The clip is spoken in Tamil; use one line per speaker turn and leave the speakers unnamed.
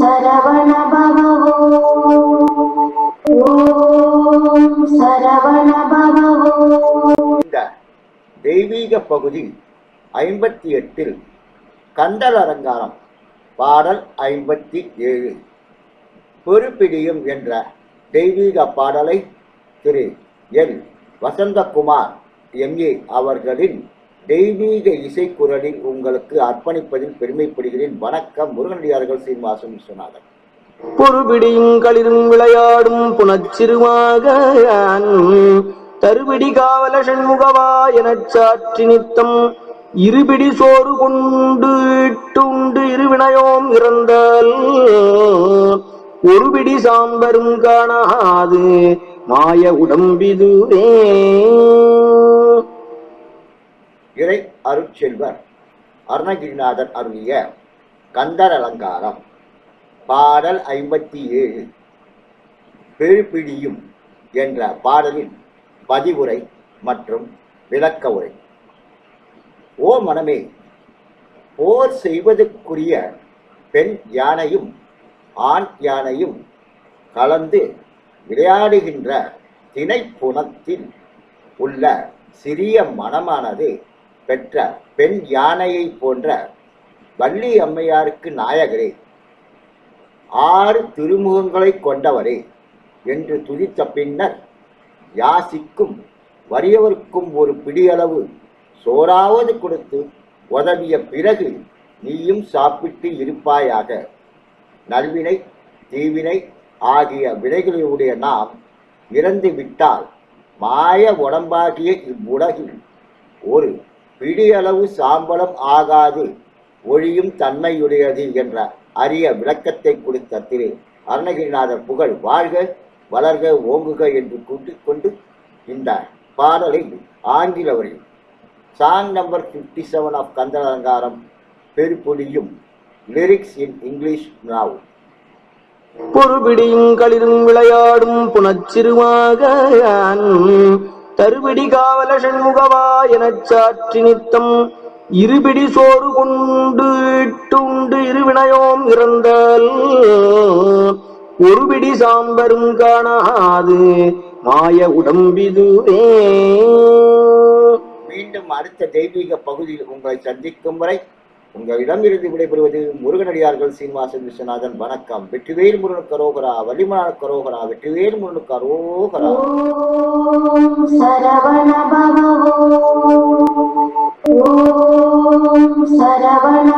சரவண
இந்த தெய்வீக பகுதி ஐம்பத்தி எட்டில் கண்டல் அலங்காரம் பாடல் ஐம்பத்தி ஏழு. பொறுப்பிடியும் என்ற தெய்வீக பாடலை திரு என் வசந்தகுமார் எம்ஏ அவர்களின் தெய்வீக இசைக்குரலில் உங்களுக்கு அர்ப்பணிப்பதில் பெருமைப்படுகிறேன். வணக்கம் முருகனடியார்கள் சீனிவாசன் விஸ்வநாதன்.
பொறுபிடியும் விளையாடும் புனச்சிறுமாக தருபிடி காவல சண்முகவா எனச் சாற்றி நித்தம் இருபிடி சோறு கொண்டு இட்டுண்டு இருவினையோம் இறந்தால் ஒருபிடி சாம்பரும் காணாது மாய உடம்பிதுவே.
இறை அருட்செல்வர் அருணகிரிநாதர் அருளிய கந்தர் அலங்காரம் பாடல் ஐம்பத்தி ஏழு பெருப்பிடியும் என்ற பாடலின் பதிவுரை மற்றும் விளக்க உரை. ஓ மனமே போர் செய்வதற்குரிய பெண் யானையும் ஆண் யானையும் கலந்து விளையாடுகின்ற திணைப்புணத்தில் உள்ள சிறிய மனமானது பெற்ற பெண் யானையை போன்ற வள்ளி அம்மையாருக்கு நாயகரே ஆறு திருமுகங்களை கொண்டவரே என்று துதித்த பின்னர் யாசிக்கும் வறியவர்க்கும் ஒரு பிடியளவு சோறாவது கொடுத்து உதவிய பிறகு நீயும் சாப்பிட்டு இருப்பாயாக. நல்வினை தீவினை ஆகிய வினைகளுடைய நாம் இறந்து விட்டால் மாய உடம்பாகிய இவ்வுலகில் ஒரு பிடியளவு சாம்பலம் ஆகாது ஒழியும் தன்மையுடையது என்ற அரிய விளக்கத்தை கொடுத்த திரு அருணகிரிநாதர் புகழ் வாழ்க வளர்க ஓங்குக என்று கூட்டிக் கொண்டு இந்த பாடலை ஆங்கில வரையும் song number fifty seven of கந்தலங்காரம் பெருப்பொழியும் லிரிக்ஸ் இன் இங்கிலீஷ் நாவ்
பொறுபிடியும் களிரும் விளையாடும் புனச்சிறுமாக கருபிடி காவல சண்முகவா எனச் சாற்றி நித்தம். இருபிடி சோறு கொண்டு இட்டுண்டு இருவினையோம் இறந்தால். ஒருபிடி சாம்பரும் காணாது மாய உடம்பிதுவே.
மீண்டும் அடுத்த தெய்வீக பகுதியில் உங்களை சந்திக்கும் வரை உங்களிடம் இருந்து விடைபெறுவது முருகனடியார்கள் சீனிவாசன் விஸ்வநாதன். வணக்கம். வெற்றிவேல் முருகன் கரோகரா வள்ளிமலான கரோகரா வெற்றிவேல்
முருகன் கரோகரா சரவண